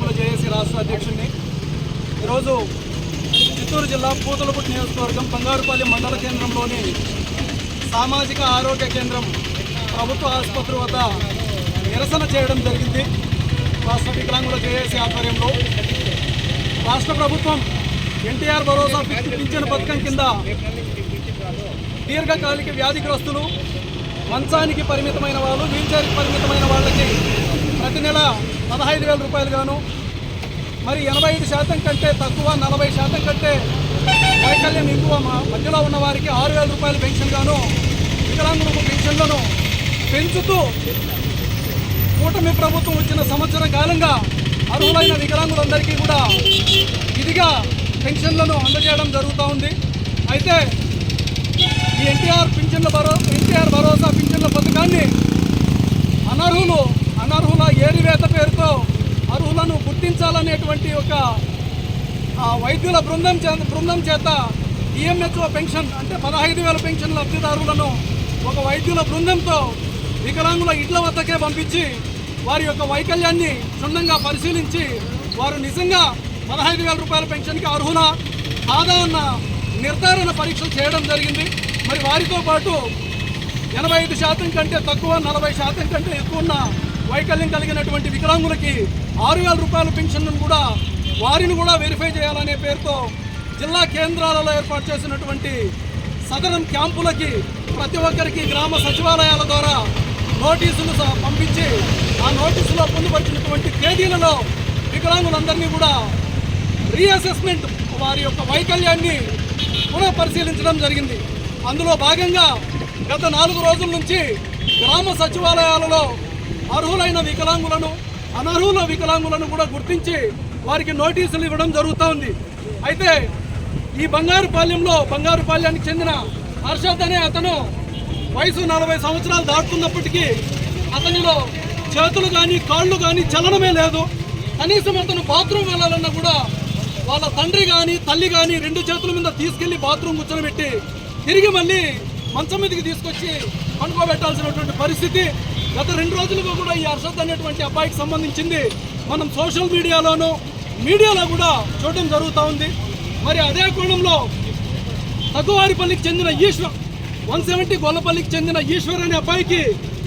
వికలాంగుల జేఏసీ రాష్ట్ర అధ్యక్షుడిని ఈరోజు చిత్తూరు జిల్లా పూతలపుట్టు నియోజకవర్గం బంగారుపల్లి మండల కేంద్రంలోని సామాజిక ఆరోగ్య కేంద్రం ప్రభుత్వ ఆసుపత్రి వద్ద నిరసన చేయడం జరిగింది. రాష్ట్ర వికలాంగుల జేఏసీ ఆధ్వర్యంలో. రాష్ట్ర ప్రభుత్వం ఎన్టీఆర్ భరోసా పింఛన్ పథకం కింద దీర్ఘకాలిక వ్యాధిగ్రస్తులు మంచానికి పరిమితమైన వాళ్ళు వీల్చైర్కి పరిమితమైన వాళ్ళకి ప్రతి నెల పదహైదు వేల రూపాయలు గాను మరి ఎనభై ఐదు శాతం కంటే తక్కువ నలభై శాతం కంటే వైకల్యం ఎక్కువ మధ్యలో ఉన్న వారికి ఆరు వేల రూపాయల పెన్షన్ గాను వికలాంగులకు పెన్షన్లను పెంచుతూ కూటమి ప్రభుత్వం వచ్చిన సంవత్సర కాలంగా అర్హులైన వికలాంగులందరికీ కూడా ఇదిగా పెన్షన్లను అందజేయడం జరుగుతూ ఉంది. అయితే ఈ ఎన్టీఆర్ పెన్షన్ల ద్వారా ఎన్టీఆర్ భరోసా పింఛన్ల పథకాన్ని అనర్హులు అనర్హుల ఏరివేత పేరుతో అర్హులను ఉండాలనేటువంటి ఒక వైద్యుల బృందం చే బృందం చేత ఈఎంహెచ్ఓ పెన్షన్ అంటే పదహైదు వేల పెన్షన్ లబ్ధిదారులను ఒక వైద్యుల బృందంతో వికలాంగుల ఇళ్ళ వద్దకే పంపించి వారి యొక్క వైకల్యాన్ని క్షుణ్ణంగా పరిశీలించి వారు నిజంగా పదహైదు వేల రూపాయల పెన్షన్కి అర్హులా కాదా అన్న నిర్ధారణ పరీక్షలు చేయడం జరిగింది. మరి వారితో పాటు ఎనభై ఐదు శాతం కంటే తక్కువ నలభై శాతం కంటే ఎక్కువ ఉన్న వైకల్యం కలిగినటువంటి వికలాంగులకి ఆరు వేల రూపాయల పెన్షన్ను కూడా వారిని కూడా వెరిఫై చేయాలనే పేరుతో జిల్లా కేంద్రాలలో ఏర్పాటు చేసినటువంటి సదరం క్యాంపులకి ప్రతి ఒక్కరికి గ్రామ సచివాలయాల ద్వారా నోటీసులు పంపించి ఆ నోటీసులో పొందుపరిచినటువంటి తేదీలలో వికలాంగులందరినీ కూడా రీఅసెస్మెంట్ వారి యొక్క వైకల్యాన్ని పునః పరిశీలించడం జరిగింది. అందులో భాగంగా గత నాలుగు రోజుల నుంచి గ్రామ సచివాలయాలలో అర్హులైన వికలాంగులను అనర్హుల వికలాంగులను కూడా గుర్తించి వారికి నోటీసులు ఇవ్వడం జరుగుతూ ఉంది. అయితే ఈ బంగారుపాలెంలో బంగారుపాలెంకి చెందిన హర్షద్ అనే అతను వయసు నలభై సంవత్సరాలు దాటుతున్నప్పటికీ అతనిలో చేతులు కానీ కాళ్ళు కానీ చలనమే లేదు. కనీసం అతను బాత్రూమ్ వెళ్ళాలన్నా కూడా వాళ్ళ తండ్రి కానీ తల్లి కానీ రెండు చేతుల మీద తీసుకెళ్ళి బాత్రూమ్ కూర్చొని తిరిగి మళ్ళీ మంచం మీదకి తీసుకొచ్చి పండుకోబెట్టాల్సినటువంటి పరిస్థితి గత రెండు రోజులుగా కూడా ఈ అర్షద్ అనేటువంటి అబ్బాయికి సంబంధించింది మనం సోషల్ మీడియాలోనూ మీడియాలో కూడా చూడడం జరుగుతూ ఉంది. మరి అదే కోణంలో తగ్గువారిపల్లికి చెందిన ఈశ్వర్ వన్ సెవెంటీ గొల్లపల్లికి చెందిన ఈశ్వర్ అనే అబ్బాయికి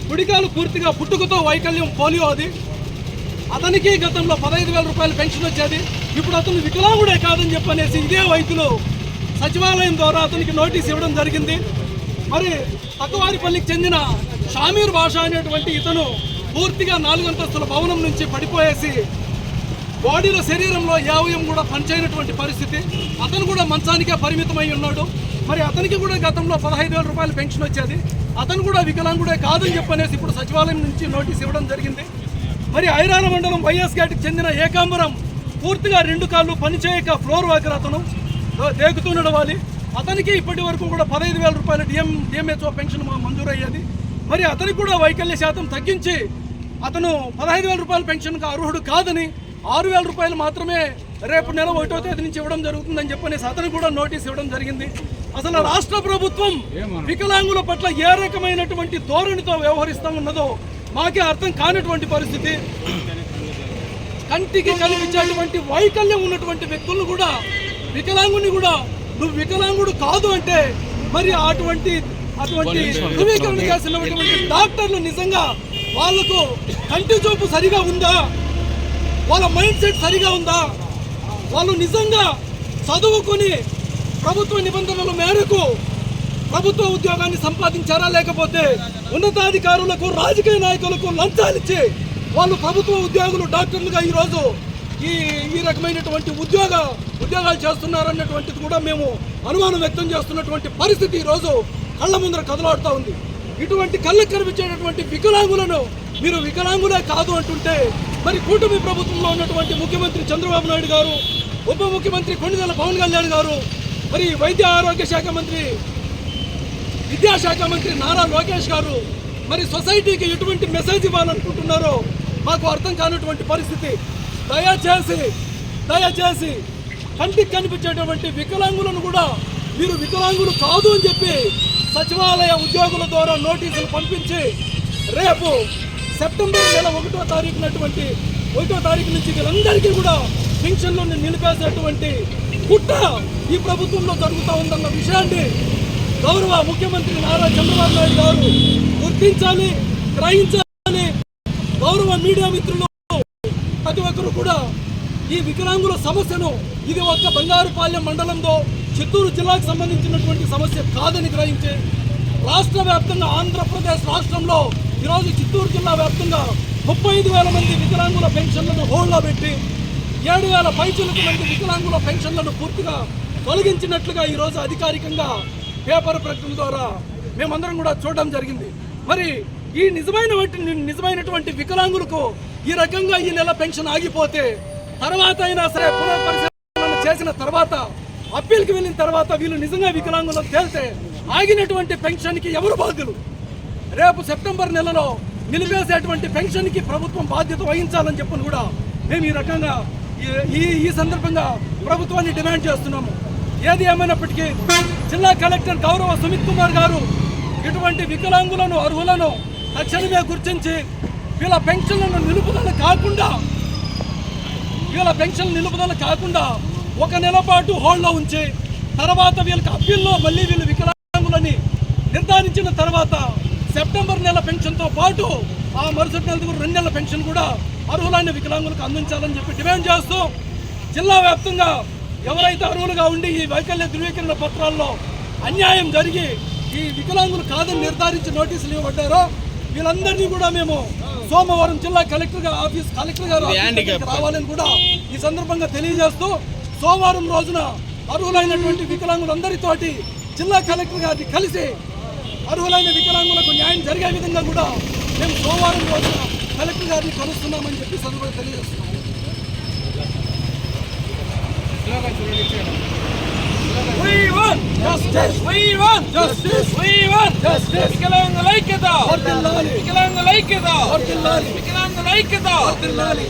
కుడికాలు పూర్తిగా పుట్టుకతో వైకల్యం పోలియో అది. అతనికి గతంలో పదహైదు వేల రూపాయల పెన్షన్ వచ్చేది. ఇప్పుడు అతను వికలాంగుడే కాదని చెప్పనేసి ఇదే వైద్యులు సచివాలయం ద్వారా అతనికి నోటీస్ ఇవ్వడం జరిగింది. మరి తక్కువారిపల్లికి చెందిన షామీర్ భాష అనేటువంటి ఇతను పూర్తిగా నాలుగంతస్తుల భవనం నుంచి పడిపోయేసి బాడీలో శరీరంలో యావయం కూడా పనిచేయనటువంటి పరిస్థితి. అతను కూడా మంచానికే పరిమితమై ఉన్నాడు. మరి అతనికి కూడా గతంలో పదహైదు వేల రూపాయల పెన్షన్ వచ్చేది. అతను కూడా వికలాంగుడే కాదని చెప్పనేసి ఇప్పుడు సచివాలయం నుంచి నోటీస్ ఇవ్వడం జరిగింది. మరి ఐరాణ మండలం వైఎస్ గేట్కి చెందిన ఏకాంబరం పూర్తిగా రెండు కాళ్ళు పనిచేయక ఫ్లోర్ వాకర్ అతను. దేగుతూ నడవాలి. అతనికి ఇప్పటి వరకు కూడా పదహైదు వేల రూపాయల డిఎం డిఎంహెచ్ఓ పెన్షన్ మా- మంజూరయ్యేది. మరి అతనికి కూడా వైకల్య శాతం తగ్గించి అతను పదహైదు వేల రూపాయల పెన్షన్కి అర్హుడు కాదని ఆరు వేల రూపాయలు మాత్రమే రేపు నెల ఒకటో తేదీ నుంచి ఇవ్వడం జరుగుతుందని చెప్పనేసి అతను కూడా నోటీస్ ఇవ్వడం జరిగింది. అసలు రాష్ట్ర ప్రభుత్వం వికలాంగుల పట్ల ఏ రకమైనటువంటి ధోరణితో వ్యవహరిస్తూ ఉన్నదో మాకే అర్థం కానటువంటి పరిస్థితి. కంటికి కనిపించేటువంటి వైకల్యం ఉన్నటువంటి వ్యక్తులను కూడా వికలాంగుని కూడా నువ్వు వికలాంగుడు కాదు అంటే మరి అటువంటి అటువంటి ధృవీకరణ డాక్టర్లు నిజంగా వాళ్ళకు కంటి చూపు సరిగా ఉందా? వాళ్ళ మైండ్ సెట్ సరిగా ఉందా? వాళ్ళు నిజంగా చదువుకుని ప్రభుత్వ నిబంధనల మేరకు ప్రభుత్వ ఉద్యోగాన్ని సంపాదించారా లేకపోతే ఉన్నతాధికారులకు రాజకీయ నాయకులకు లంచాలిచ్చి వాళ్ళు ప్రభుత్వ ఉద్యోగులు డాక్టర్లుగా ఈరోజు ఈ ఈ రకమైనటువంటి ఉద్యోగ ఉద్యోగాలు చేస్తున్నారన్నటువంటిది కూడా మేము అనుమానం వ్యక్తం చేస్తున్నటువంటి పరిస్థితి ఈరోజు కళ్ళ ముందర కదలాడుతూ ఉంది. ఇటువంటి కళ్ళకు కనిపించేటటువంటి వికలాంగులను మీరు వికలాంగులే కాదు అంటుంటే మరి కూటమి ప్రభుత్వంలో ఉన్నటువంటి ముఖ్యమంత్రి చంద్రబాబు నాయుడు గారు ఉప ముఖ్యమంత్రి కొండదల పవన్ కళ్యాణ్ గారు మరి వైద్య ఆరోగ్య శాఖ మంత్రి విద్యాశాఖ మంత్రి నారా లోకేష్ గారు మరి సొసైటీకి ఎటువంటి మెసేజ్ ఇవ్వాలనుకుంటున్నారో మాకు అర్థం కానటువంటి పరిస్థితి. దయచేసి దయచేసి కంటికి కనిపించేటువంటి వికలాంగులను కూడా మీరు వికలాంగులు కాదు అని చెప్పి సచివాలయ ఉద్యోగుల ద్వారా నోటీసులు పంపించి రేపు సెప్టెంబర్ నెల ఒకటో తారీఖునటువంటి ఒకటో తారీఖు నుంచి వీళ్ళందరికీ కూడా పెన్షన్లు నిలిపేసేటువంటి కుట్ర ఈ ప్రభుత్వంలో జరుగుతూ ఉందన్న విషయాన్ని గౌరవ ముఖ్యమంత్రి నారా చంద్రబాబు నాయుడు గారు గుర్తించాలి గ్రహించాలి. గౌరవ మీడియా మిత్రులు ప్రతి ఒక్కరు కూడా ఈ వికలాంగుల సమస్యను ఇది ఒక్క బంగారుపాలెం మండలంలో చిత్తూరు జిల్లాకు సంబంధించినటువంటి సమస్య కాదని గ్రహించే రాష్ట్ర వ్యాప్తంగా ఆంధ్రప్రదేశ్ రాష్ట్రంలో ఈరోజు చిత్తూరు జిల్లా వ్యాప్తంగా ముప్పై ఐదు వేల మంది వికలాంగుల పెన్షన్లను హోల్డ్లో పెట్టి ఏడు వేల పైచులకు మంది వికలాంగుల పెన్షన్లను పూర్తిగా తొలగించినట్లుగా ఈరోజు అధికారికంగా పేపర్ ప్రకటన ద్వారా మేమందరం కూడా చూడడం జరిగింది. మరి ఈ నిజమైన నిజమైనటువంటి వికలాంగులకు ఈ రకంగా ఈ నెల పెన్షన్ ఆగిపోతే తర్వాత అయినా సరే పునఃపరిశీలన చేసిన తర్వాత అప్పీల్కి వెళ్ళిన తర్వాత వీళ్ళు నిజంగా వికలాంగులకు తేలితే ఆగినటువంటి పెన్షన్కి ఎవరు బాధ్యులు? రేపు సెప్టెంబర్ నెలలో నిలిపేసేటువంటి పెన్షన్కి ప్రభుత్వం బాధ్యత వహించాలని చెప్పని కూడా మేము ఈ రకంగా ఈ- ఈ ఈ సందర్భంగా ప్రభుత్వాన్ని డిమాండ్ చేస్తున్నాము. ఏది ఏమైనప్పటికీ జిల్లా కలెక్టర్ గౌరవ సుమిత్ కుమార్ గారు ఇటువంటి వికలాంగులను అర్హులను తక్షణమే గుర్తించి వీళ్ళ పెన్షన్లను నిలుపుదల కాకుండా వీళ్ళ పెన్షన్ నిలుపుదల కాకుండా ఒక నెల పాటు హోల్డ్లో ఉంచి తర్వాత వీళ్ళకి అప్పీల్లో మళ్ళీ వీళ్ళు వికలాంగులని నిర్ధారించిన తర్వాత సెప్టెంబర్ నెల పెన్షన్తో పాటు ఆ మరుసటి నెల కూడా రెండు నెలల పెన్షన్ కూడా అర్హులైన వికలాంగులకు అందించాలని చెప్పి డిమాండ్ చేస్తూ జిల్లా వ్యాప్తంగా ఎవరైతే అర్హులుగా ఉండి ఈ వైకల్య ధృవీకరణ పత్రాల్లో అన్యాయం జరిగి ఈ వికలాంగులు కాదని నిర్ధారించి నోటీసులు ఇవ్వబడ్డారో వీళ్ళందరినీ కూడా మేము సోమవారం జిల్లా కలెక్టర్ గారు ఆఫీస్ కలెక్టర్ గారు రావాలని కూడా ఈ సందర్భంగా తెలియజేస్తూ సోమవారం రోజున అర్హులైనటువంటి వికలాంగులందరితోటి జిల్లా కలెక్టర్ గారిని కలిసి అర్హులైన వికలాంగులకు న్యాయం జరిగే విధంగా కూడా మేము సోమవారం రోజున కలెక్టర్ గారిని కలుస్తున్నామని చెప్పి సందర్భంగా తెలియజేస్తున్నాం We want Justice! We want Justice! We want Justice! వికలాంగుల ఐక్యత వర్ధిల్లాలి! వికలాంగుల ఐక్యత వర్ధిల్లాలి! వికలాంగుల ఐక్యత వర్ధిల్లాలి!